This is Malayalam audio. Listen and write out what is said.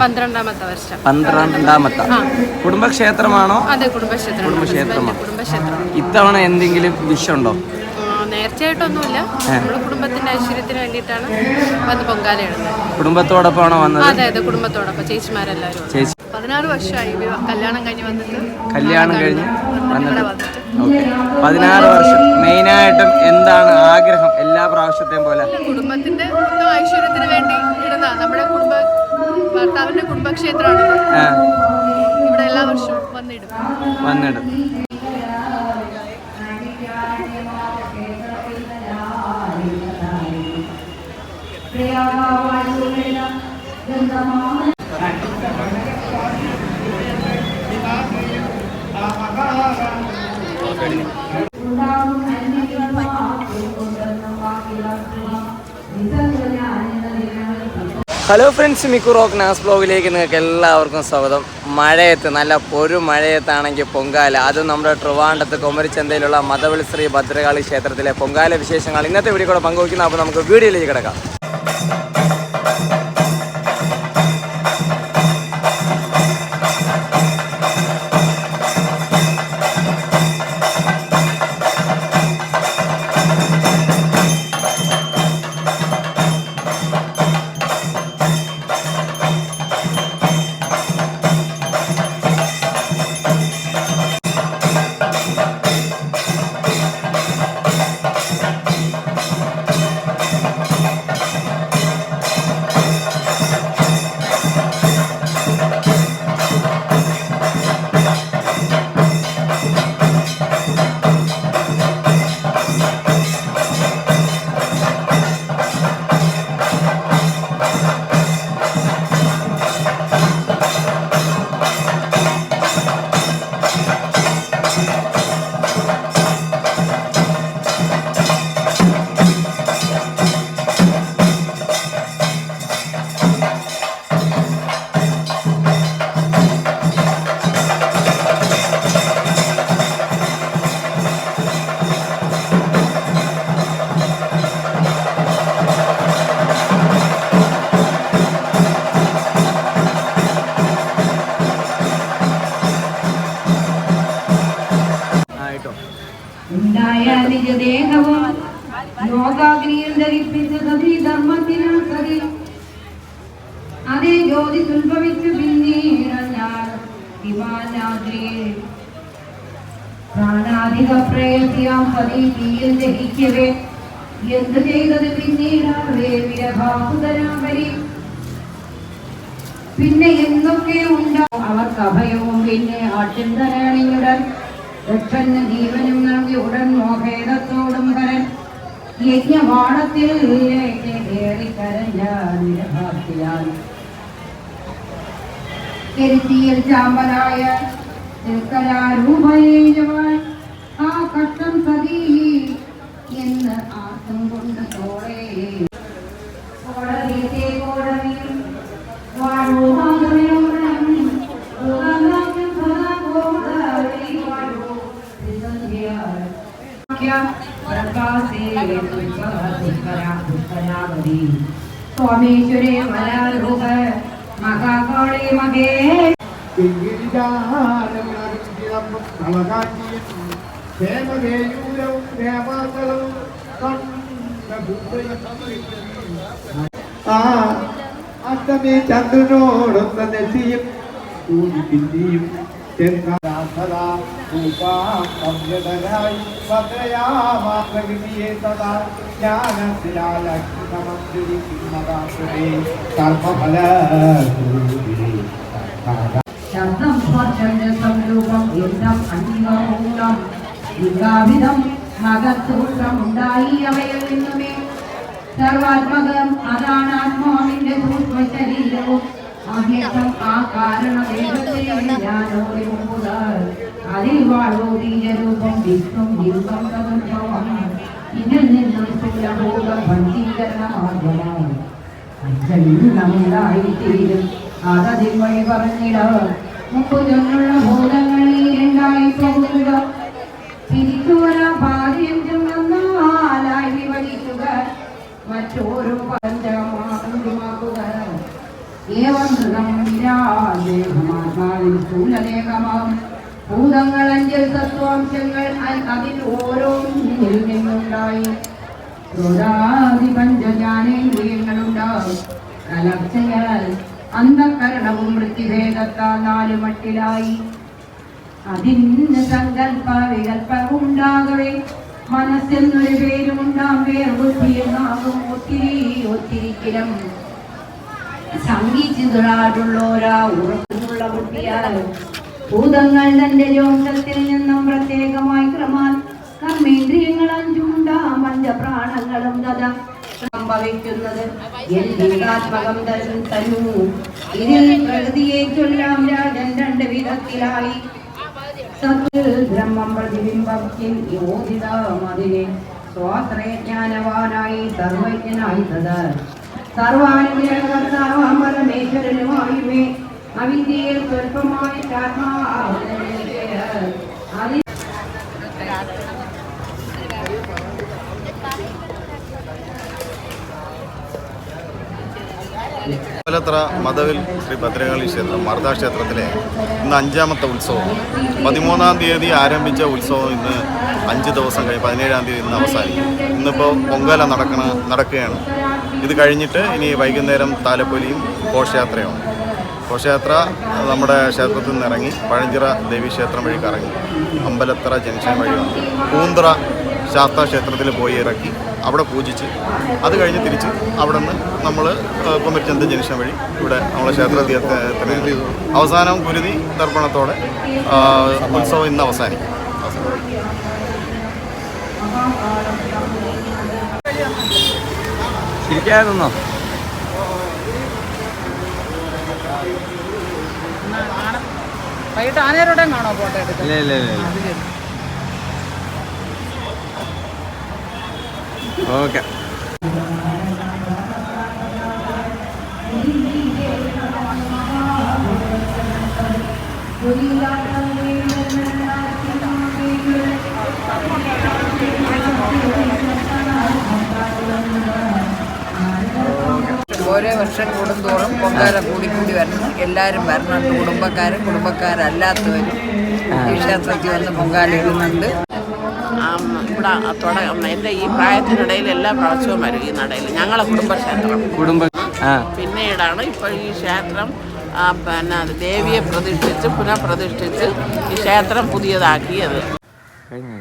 പന്ത്രണ്ടാമത്തെ വർഷം. പന്ത്രണ്ടാമത്തെ. കുടുംബക്ഷേത്രമാണോ? അതെ കുടുംബക്ഷേത്രം കുടുംബക്ഷേത്രമാണ്. കുടുംബക്ഷേത്രം ഇത്തവണ എന്തെങ്കിലും വിഷുണ്ടോ നേർച്ചയായിട്ടൊന്നുമില്ല. നമ്മുടെ കുടുംബത്തിന്റെ ഐശ്വര്യത്തിന് വേണ്ടിയിട്ടാണ് വന്ന് പൊങ്കാല ഇടുന്നത്. കുടുംബത്തോടൊപ്പമാണോ വന്നത്? അതെ അതെ കുടുംബത്തോടൊപ്പം. ചേച്ചിമാരെല്ലാവരും ഉണ്ട്. ചേച്ചി. പതിനാറ് വർഷമായി കല്യാണം കഴിഞ്ഞ് വന്നിട്ട്. കല്യാണം കഴിഞ്ഞ് ഇവിടെ വന്നിട്ട്. വന്നിട്ട്. ഓക്കെ. പതിനാറ് വർഷം. മെയിനായിട്ടും എന്താണ് ആഗ്രഹം എല്ലാ പ്രാവശ്യത്തെയും പോലെ? കുടുംബത്തിന്റെ ഐശ്വര്യത്തിന് വേണ്ടി ഇടുന്ന നമ്മുടെ കുടുംബ ഭർത്താവിന്റെ കുടുംബക്ഷേത്രമാണ് ഇവിടെ എല്ലാ വർഷവും വന്നിടും വന്നിടും ഹലോ ഫ്രണ്ട്സ് മിക്കു റോക്ക് നാസ് ബ്ലോഗിലേക്ക് നിങ്ങൾക്ക് എല്ലാവർക്കും സ്വാഗതം. മഴയത്ത് നല്ല പൊരു മഴയത്താണെങ്കിൽ പൊങ്കാല. അതും നമ്മുടെ ട്രിവാണ്ടത്ത് കൊമരിച്ചന്തയിലുള്ള മതവിളി ശ്രീ ഭദ്രകാളി ക്ഷേത്രത്തിലെ പൊങ്കാല വിശേഷങ്ങൾ ഇന്നത്തെ വീഡിയോ കൂടെ പങ്കുവയ്ക്കുന്ന അപ്പോൾ നമുക്ക് വീഡിയോയിലേക്ക് കിടക്കാം. അതേ ജ്യോതി ഉത്ഭവിച്ചു പിന്നീടഞ്ഞാൽ വിമാനാദ്രിയിൽ പതി ചെയ്തത് പിന്നീടാവേ പിന്നെ എന്തൊക്കെ ഉണ്ടാവും അവർക്ക് അഭയവും പിന്നെ ആട്ടിന്തരാണിയുടൻ ദക്ഷന് ജീവനും നൽകി ഉടൻ മോഹേദത്തോടും കരൻ യജ്ഞവാണത്തിൽ ആ കഷ്ടം സതീ എന്ന് ആർത്തും കൊണ്ട് തോളേ കോടതി കോടതിയിൽ സ്വാമീശ്വരേ മലാരൂപ മഹാകാളി മകേ അഷ്ടമി ചന്ദ്രനോടൊന്ന നെറ്റിയും ഊരി പിന്നിയും ഭദ്രയാമാതൃതിയെ സദാ കർമ്മഫല ഉണ്ടായി അവയിൽ നിന്നുമേ. സർവാത്മകം അതാണ് ആത്മാവിന്റെ സൂക്ഷ്മ ശരീരവും ആ കാരണ ബീജരൂപം വിഷ്ണു തദുർഭവം ഇതിൽ നിന്നും സ്ഥൂലഭൂതം ഭണ്ഡീകരണമാധ്യമാണ് ഉണ്ടായിത്തീരും അതതിൽ വഴി പറഞ്ഞിട മുപ്പു ചൊന്നുള്ള ഭൂതങ്ങളിൽ രണ്ടായി പോകുക തിരിച്ചു വരാൻ ഭാഗ്യം ചെന്നാലായി വിവരിക്കുക മറ്റോരോ പഞ്ചമാകുക ഏവം ധൃതം വിരാജേഹമാത്മാവിൻ സ്ഥൂലദേഹമാം ഭൂതങ്ങളഞ്ചൽ തത്വാംശങ്ങൾ അ- അതിൽ ഓരോന്നിൽ നിന്നുണ്ടായി. ക്രോധാദി പഞ്ചജാനേന്ദ്രിയങ്ങളുണ്ടാവും കലർച്ചയാൽ അന്ധകരണവും വൃത്തിഭേദത്താൽ നാല് മട്ടിലായി. അതിന് സങ്കല്പ വികല്പമുണ്ടാകവേ മനസ്സെന്നൊരു പേരുമുണ്ടാം പേർ ബുദ്ധിയെന്നാകും ഒത്തിരി ഒത്തിരിക്കിലും സംഗീച്ചിതുള്ളോരാ ഉറപ്പുള്ള ബുദ്ധിയാൽ ഭൂതങ്ങൾ തന്റെ ജോഷത്തിൽ നിന്നും പ്രത്യേകമായി ക്രമാൽ കർമ്മേന്ദ്രിയങ്ങൾ അഞ്ചുണ്ടാം പഞ്ചപ്രാണങ്ങളും കഥ സംഭവിക്കുന്നത് എന്തിനാത്മകം തരും തനു ഇതിൽ പ്രകൃതിയെ ചൊല്ലാം രാജൻ രണ്ട് വിധത്തിലായി. സത്തിൽ ബ്രഹ്മം പ്രതിബിംബത്തിൽ യോജിതം അതിനെ സ്വാശ്രയജ്ഞാനവാനായി സർവജ്ഞനായി തത് സർവാനുഗ്രഹകർത്താവാം പരമേശ്വരനുമായുമേ അവിദ്യയിൽ സ്വല്പമായി അതി അമ്പലത്ര മതവിൽ ശ്രീ ഭദ്രകാളി ക്ഷേത്രം മാർദാ ക്ഷേത്രത്തിലെ ഇന്ന് അഞ്ചാമത്തെ ഉത്സവം. പതിമൂന്നാം തീയതി ആരംഭിച്ച ഉത്സവം ഇന്ന് അഞ്ച് ദിവസം കഴിഞ്ഞ് പതിനേഴാം തീയതി ഇന്ന് അവസാനിക്കും. ഇന്നിപ്പോൾ പൊങ്കാല നടക്കണ നടക്കുകയാണ്. ഇത് കഴിഞ്ഞിട്ട് ഇനി വൈകുന്നേരം താലപ്പൊലിയും ഘോഷയാത്രയാണ് ഘോഷയാത്ര നമ്മുടെ ക്ഷേത്രത്തിൽ നിന്ന് ഇറങ്ങി പഴഞ്ചിറ ദേവീക്ഷേത്രം വഴി കറങ്ങി അമ്പലത്തറ ജംഗ്ഷൻ വഴി വന്നു. പൂന്തറ ശാസ്താ ക്ഷേത്രത്തിൽ പോയി ഇറക്കി അവിടെ പൂജിച്ച് അത് കഴിഞ്ഞ് തിരിച്ച് അവിടെ നിന്ന് നമ്മൾ കുമരിച്ചന്ത് ജംഗ്ഷൻ വഴി ഇവിടെ നമ്മളെ ക്ഷേത്ര തീർത്ഥത്തിന് അവസാനം ഗുരുതി തർപ്പണത്തോടെ ഉത്സവം ഇന്ന് അവസാനിക്കും. ചിരിക്കാതെ വൈകിട്ട് ആനേരോടെയും കാണോ ഫോട്ടോ എടുക്കുന്നത് ഇല്ല ഇല്ല ഇല്ല ഓരോ വർഷം കൂടുന്തോറും പൊങ്കാല കൂടി കൂടി വരണം. എല്ലാവരും വരണം. കുടുംബക്കാരും കുടുംബക്കാരല്ലാത്തവരും ഈ ക്ഷേത്രത്തിൽ വന്ന് പൊങ്കാല ഇടുന്നുണ്ട്. എന്റെ ഇവിടെ തുട എന്റെ ഈ പ്രായത്തിനിടയിൽ എല്ലാ പ്രാവശ്യവും വരും ഈ നടയിൽ. ഞങ്ങളെ കുടുംബക്ഷേത്രം. കുടുംബ പിന്നീടാണ് ഇപ്പോൾ ഈ ക്ഷേത്രം പിന്നെ ദേവിയെ പ്രതിഷ്ഠിച്ച് പുനഃപ്രതിഷ്ഠിച്ച് ഈ ക്ഷേത്രം പുതിയതാക്കിയത്. കഴിഞ്ഞു.